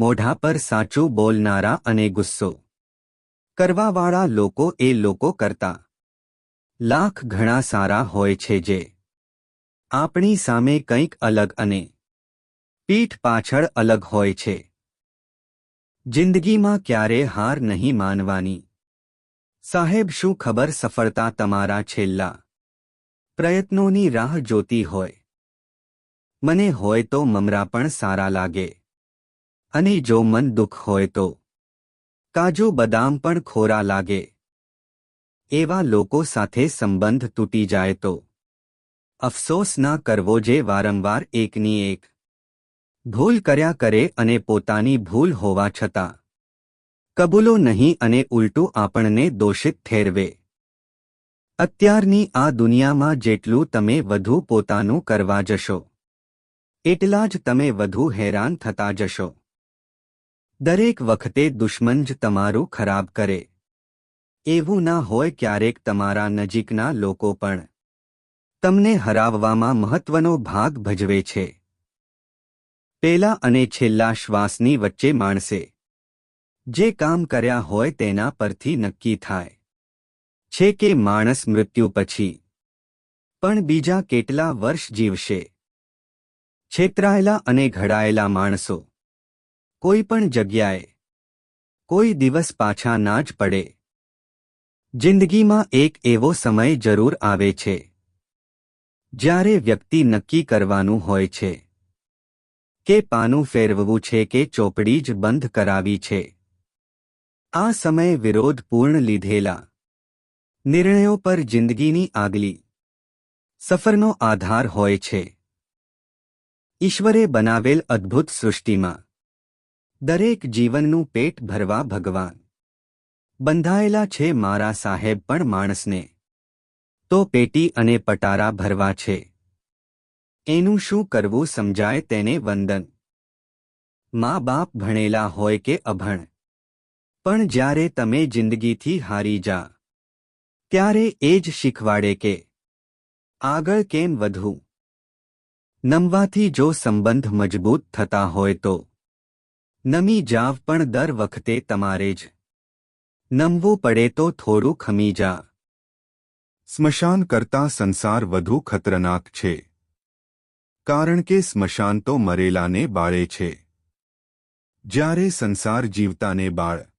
મોઢા પર સાચું બોલનારા અને ગુસ્સો કરવાવાળા લોકો એ લોકો કરતા. લાખ ઘણા સારા હોય છે જે આપણી સામે કંઈક અલગ અને પીઠ પાછળ અલગ હોય છે. જિંદગીમાં ક્યારે હાર નહીં માનવાની. સાહેબ, શું ખબર સફળતા તમારા છેલ્લા પ્રયત્નોની રાહ જોતી હોય? મને હોય તો મમરા પણ સારા લાગે. અને જો મન દુઃખ હોય તો. કાજુ બદામ પણ ખોરા લાગે. એવા લોકો સાથે સંબંધ તૂટી જાય તો. અફસોસ ના કરવો જે વારંવાર એકની એક. ભૂલ કર્યા કરે અને પોતાની ભૂલ હોવા છતાં. કબૂલો નહીં અને ઉલટું આપણને દોષિત ઠેરવે. અત્યારની આ દુનિયામાં જેટલું તમે વધુ પોતાનું કરવા જશો. એટલા જ તમે વધુ હેરાન થતા જશો. દરેક વખતે દુશ્મન જ તમારું ખરાબ કરે. એવું ના હોય ક્યારેક તમારા નજીકના લોકો પણ. તમને હરાવવામાં મહત્વનો ભાગ ભજવે છે. પેલા અને છેલ્લા શ્વાસની વચ્ચે માણસે. જે કામ કર્યા હોય તેના પરથી નક્કી થાય. છે કે માણસ મૃત્યુ પછી. પણ બીજા કેટલા વર્ષ જીવશે? છેતરાયેલા અને ઘડાયેલા માણસો. કોઈ પણ જગ્યાએ કોઈ દિવસ પાછા ના જ પડે. જિંદગીમાં એક એવો સમય જરૂર આવે છે, જ્યારે વ્યક્તિ નક્કી કરવાનું હોય છે કે પાનું ફેરવવું છે કે ચોપડી જ બંધ કરાવી છે. આ સમય વિરોધપૂર્ણ લીધેલા નિર્ણયો પર જિંદગીની આગલી સફરનો આધાર હોય છે. ઈશ્વરે બનાવેલ અદ્ભુત સૃષ્ટિમાં દરેક જીવનનું પેટ ભરવા ભગવાન. બંધાયેલા છે મારા સાહેબ પણ માણસને. તો પેટી અને પટારા ભરવા છે. એનું શું કરવું સમજાય તેને વંદન. મા બાપ ભણેલા હોય કે અભણ. પણ જ્યારે તમે જિંદગીથી હારી જા. ત્યારે એ જ શીખવાડે કે, આગળ કેમ વધવું નમવાથી જો સંબંધ મજબૂત થતા હોય તો નમી જાવ પણ દર વખતે તમારે જ. નમવું પડે તો થોડું ખમી જા. સ્મશાન કરતાં સંસાર વધુ ખતરનાક છે. કારણ કે સ્મશાન તો મરેલાને બાળે છે. જ્યારે સંસાર જીવતાને બાળ